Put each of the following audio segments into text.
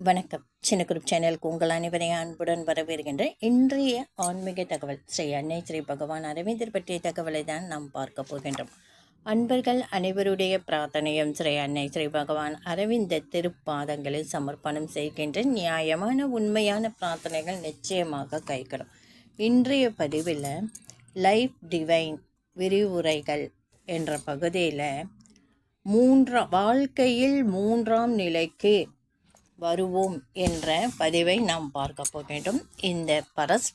வணக்கம். சின்ன குரூப் சேனலுக்கு உங்கள் அனைவரையும் அன்புடன் வரவேற்கின்ற இன்றைய ஆன்மீக தகவல் ஸ்ரீ அன்னை ஸ்ரீ பகவான் அரவிந்தர் பற்றிய தகவலை தான் நாம் பார்க்க போகின்றோம். அன்பர்கள் அனைவருடைய பிரார்த்தனையும் ஸ்ரீ அன்னை ஸ்ரீ பகவான் அரவிந்த திருப்பாதங்களில் சமர்ப்பணம் செய்கின்ற நியாயமான உண்மையான பிரார்த்தனைகள் நிச்சயமாக கைகளும் இன்றைய பதிவில் லைஃப் டிவைன் விரிவுரைகள் என்ற பகுதியில் மூன்றாம் வாழ்க்கையில் மூன்றாம் நிலைக்கு வருவோம் என்ற பதிவை நாம் பார்க்க போகின்றோம். இந்த பரஸ்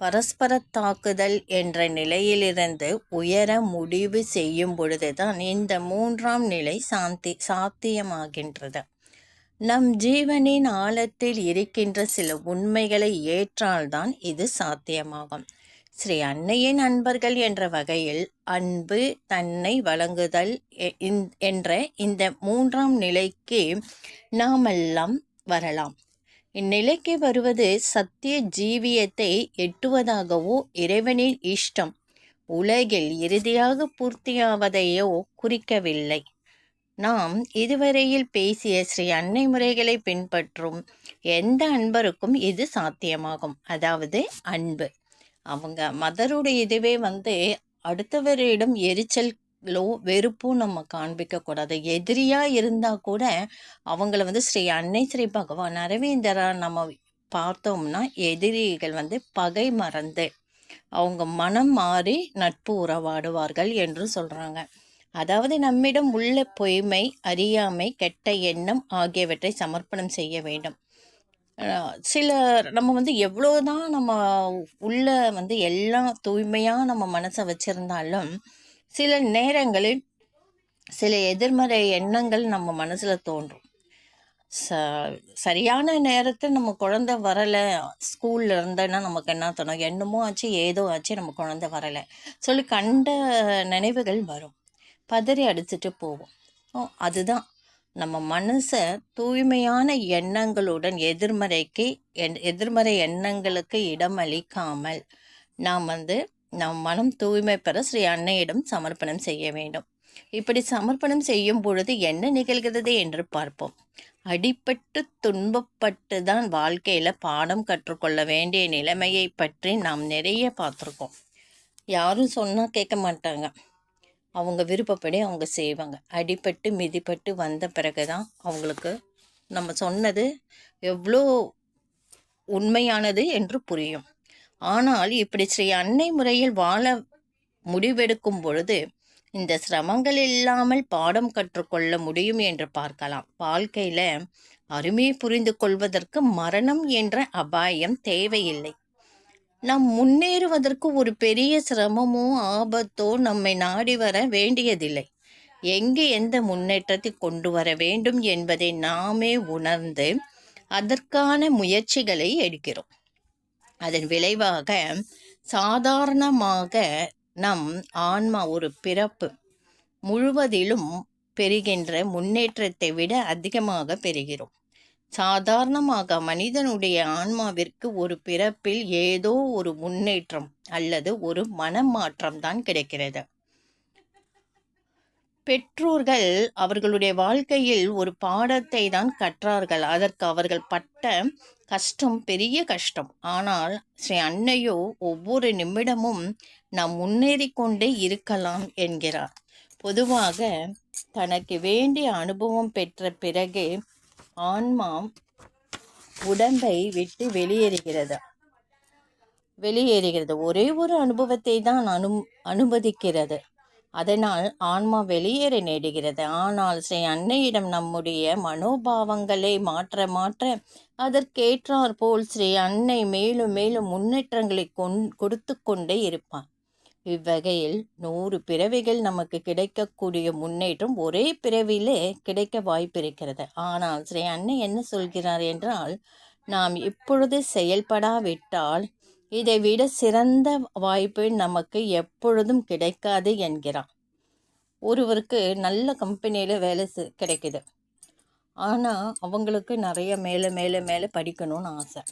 பரஸ்பர தாக்குதல் என்ற நிலையிலிருந்து உயர முடிவு செய்யும் பொழுதுதான் இந்த மூன்றாம் நிலை சாந்தி சாத்தியமாகின்றது. நம் ஜீவனின் ஆழத்தில் இருக்கின்ற சில உண்மைகளை ஏற்றால்தான் இது சாத்தியமாகும். ஸ்ரீ அன்னையின் அன்பர்கள் என்ற வகையில் அன்பு தன்னை வழங்குதல் என்ற இந்த மூன்றாம் நிலைக்கு நாமெல்லாம் வரலாம். இந்நிலைக்கு வருவது சத்திய ஜீவியத்தை எட்டுவதாகவோ இறைவனின் இஷ்டம் உலகில் இறுதியாக பூர்த்தியாவதையோ குறிக்கவில்லை. நாம் இதுவரையில் பேசிய ஸ்ரீ அன்னை முறைகளை பின்பற்றும் எந்த அன்பருக்கும் இது சாத்தியமாகும். அதாவது அன்பு. அவங்க மதருடைய இதுவே வந்து அடுத்தவரிடம் எரிச்சலோ வெறுப்பும் நம்ம காண்பிக்கக்கூடாது. எதிரியாக இருந்தால் கூட அவங்கள வந்து ஸ்ரீ அன்னை ஸ்ரீ பகவான் அரவிந்தரா நம்ம பார்த்தோம்னா எதிரிகள் வந்து பகை மறந்து அவங்க மனம் மாறி நட்பு உறவாடுவார்கள் என்று சொல்கிறாங்க அதாவது நம்மிடம் உள்ள பொய்மை அறியாமை கெட்ட எண்ணம் ஆகியவற்றை சமர்ப்பணம் செய்ய வேண்டும். சில நம்ம வந்து எவ்வளோ தான் நம்ம உள்ள வந்து எல்லாம் தூய்மையாக நம்ம மனசை வச்சுருந்தாலும் சில நேரங்களில் சில எதிர்மறை எண்ணங்கள் நம்ம மனசில் தோன்றும். ச சரியான நேரத்தில் நம்ம குழந்த வரலை ஸ்கூலில் இருந்தேன்னா நமக்கு என்ன தோணும்? என்னமோ ஆச்சு ஏதோ ஆச்சு நம்ம குழந்த வரலை. சொல்லி கண்ட நினைவுகள் வரும். பதறி அடிச்சுட்டு போவோம். அதுதான். நம்ம மனசை தூய்மையான எண்ணங்களுடன் எதிர்மறைக்கு என் எதிர்மறை எண்ணங்களுக்கு இடம் அளிக்காமல் நாம் வந்து நம் மனம் தூய்மை பெற ஸ்ரீ அன்னையிடம் சமர்ப்பணம் செய்ய வேண்டும். இப்படி சமர்ப்பணம் செய்யும் பொழுது என்ன நிகழ்கிறது என்று பார்ப்போம். அடிப்பட்டு துன்பப்பட்டு தான் வாழ்க்கையில் பாடம் கற்றுக்கொள்ள வேண்டிய நிலைமையை பற்றி நாம் நிறைய பார்த்துருக்கோம். யாரும் சொன்னால் கேட்க மாட்டாங்க. அவங்க விருப்பப்படி அவங்க செய்வாங்க. அடிப்பட்டு மிதிப்பட்டு வந்த பிறகு தான் அவங்களுக்கு நம்ம சொன்னது எவ்வளோ உண்மையானது என்று புரியும். ஆனால் இப்படி ஸ்ரீ அன்னை முறையில் வாழ முடிவெடுக்கும் பொழுது இந்த சிரமங்கள் இல்லாமல் பாடம் கற்றுக்கொள்ள முடியும் என்று பார்க்கலாம். வாழ்க்கையில் அருமையை புரிந்து கொள்வதற்கு மரணம் என்ற அபாயம் தேவையில்லை. நாம் முன்னேறுவதற்கு ஒரு பெரிய சிரமமோ ஆபத்தோ நம்மை நாடி வர வேண்டியதில்லை. எங்கே எந்த முன்னேற்றத்தை கொண்டு வர வேண்டும் என்பதை நாமே உணர்ந்து அதற்கான முயற்சிகளை எடுக்கிறோம். அதன் விளைவாக சாதாரணமாக நம் ஆன்மா ஒரு பிறப்பு முழுவதிலும் பெறுகின்ற முன்னேற்றத்தை விட அதிகமாக பெறுகிறோம். சாதாரணமாக மனிதனுடைய ஆன்மாவிற்கு ஒரு பிறப்பில் ஏதோ ஒரு முன்னேற்றம் அல்லது ஒரு மனமாற்றம் தான் கிடைக்கிறது. பெற்றோர்கள் அவர்களுடைய வாழ்க்கையில் ஒரு பாடத்தை தான் கற்றார்கள். அதற்கு அவர்கள் பட்ட கஷ்டம் பெரிய கஷ்டம். ஆனால் ஸ்ரீ அன்னையோ ஒவ்வொரு நிமிடமும் நாம் முன்னேறி கொண்டே இருக்கலாம் என்கிறார். பொதுவாக தனக்கு வேண்டிய அனுபவம் பெற்ற பிறகு ஆன்மா உடம்பை விட்டு வெளியேறுகிறது. வெளியேறுகிறது. ஒரே ஒரு அனுபவத்தை தான் அனு அனுமதிக்கிறது. அதனால் ஆன்மா வெளியேற நேடுகிறது. ஆனால் ஸ்ரீ அன்னையிடம் நம்முடைய மனோபாவங்களை மாற்ற மாற்ற அதற்கேற்றார் போல் ஸ்ரீ அன்னை மேலும் மேலும் முன்னேற்றங்களை கொண் கொடுத்து கொண்டே இருப்பார். இவ்வகையில் நூறு பிறவிகள் நமக்கு கிடைக்கக்கூடிய முன்னேற்றம் ஒரே பிறவிலே கிடைக்க வாய்ப்பிருக்கிறது ஆனால் ஸ்ரீ அன்னை என்ன சொல்கிறார் என்றால் நாம் இப்பொழுது செயல்படாவிட்டால் இதை விட சிறந்த வாய்ப்பு நமக்கு எப்பொழுதும் கிடைக்காது என்கிறார். ஒருவருக்கு நல்ல கம்பெனியில் வேலை கிடைக்குது. ஆனால் அவங்களுக்கு நிறைய மேலே மேலே மேலே படிக்கணும்னு ஆசை.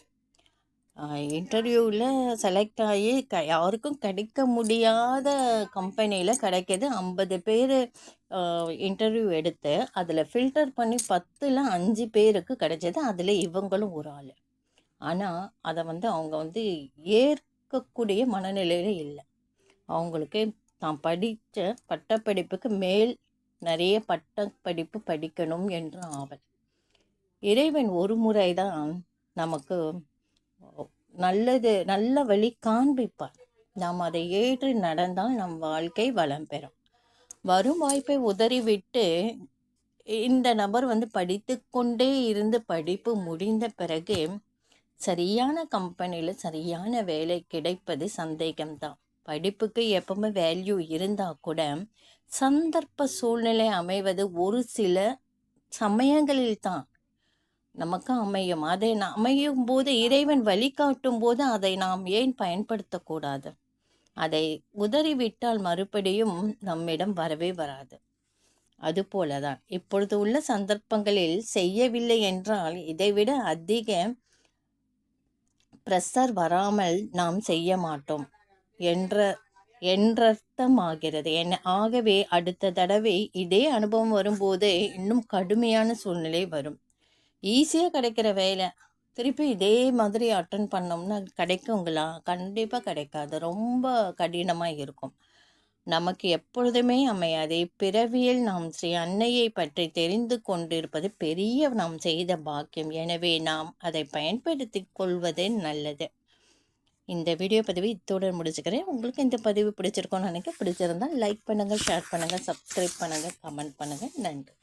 இன்டர்வியூவில் செலக்ட் ஆகி க யாருக்கும் கிடைக்க முடியாத கம்பெனியில் கிடைக்கிது. ஐம்பது பேர் இன்டர்வியூ எடுத்து அதில் ஃபில்டர் பண்ணி பத்தில் அஞ்சு பேருக்கு கிடைச்சது. அதில் இவங்களும் ஒரு ஆள். ஆனால் அதை வந்து அவங்க வந்து ஏற்கக்கூடிய மனநிலையில் இல்லை. அவங்களுக்கு தான் படித்த பட்டப்படிப்புக்கு மேல் நிறைய பட்டப்படிப்பு படிக்கணும் என்ற ஆவல். இறைவன் ஒரு முறை தான் நமக்கு நல்லது நல்ல வழி காண்பிப்பார். நாம் அதை ஏற்று நடந்தால் நம் வாழ்க்கை வளம் பெறும். வரும் வாய்ப்பை உதறிவிட்டு இந்த நபர் வந்து படித்து கொண்டே இருந்து படிப்பு முடிந்த பிறகு சரியான கம்பெனியில் சரியான வேலை கிடைப்பது சந்தேகம்தான். படிப்புக்கு எப்பவுமே வேல்யூ இருந்தால் கூட சந்தர்ப்ப சூழ்நிலை அமைவது ஒரு சில சமயங்களில் தான். நமக்கு அமையும். அதை அமையும் போது இறைவன் வழிகாட்டும் போது அதை நாம் ஏன் பயன்படுத்தக்கூடாது? அதை உதறிவிட்டால் மறுபடியும் நம்மிடம் வரவே வராது. அதுபோலதான் இப்பொழுது உள்ள சந்தர்ப்பங்களில் செய்யவில்லை என்றால் இதைவிட அதிக ப்ரெஷர் வராமல் நாம் செய்ய மாட்டோம் என்ற என்றர்த்தமாகிறது. என்ன ஆகவே அடுத்த தடவை இதே அனுபவம் வரும்போது இன்னும் கடுமையான சூழ்நிலை வரும். ஈஸியாக கிடைக்கிற வேலை. திருப்பி இதே மாதிரி அட்டன் பண்ணோம்னா கிடைக்குங்களா? கண்டிப்பாக கிடைக்காது. ரொம்ப கடினமாக இருக்கும். நமக்கு எப்பொழுதுமே அமையாது. இப்பிறவியில் நாம் ஸ்ரீ அன்னையை பற்றி தெரிந்து கொண்டிருப்பது பெரிய நாம் செய்த பாக்கியம். எனவே நாம் அதை பயன்படுத்தி கொள்வது நல்லது. இந்த வீடியோ பதிவு இத்தோடு முடிச்சுக்கிறேன். உங்களுக்கு இந்த பதிவு பிடிச்சிருக்கோன்னு நினைக்க பிடிச்சிருந்தால் லைக் பண்ணுங்கள் ஷேர் பண்ணுங்கள் சப்ஸ்கிரைப் பண்ணுங்கள் கமெண்ட் பண்ணுங்கள் நன்றி.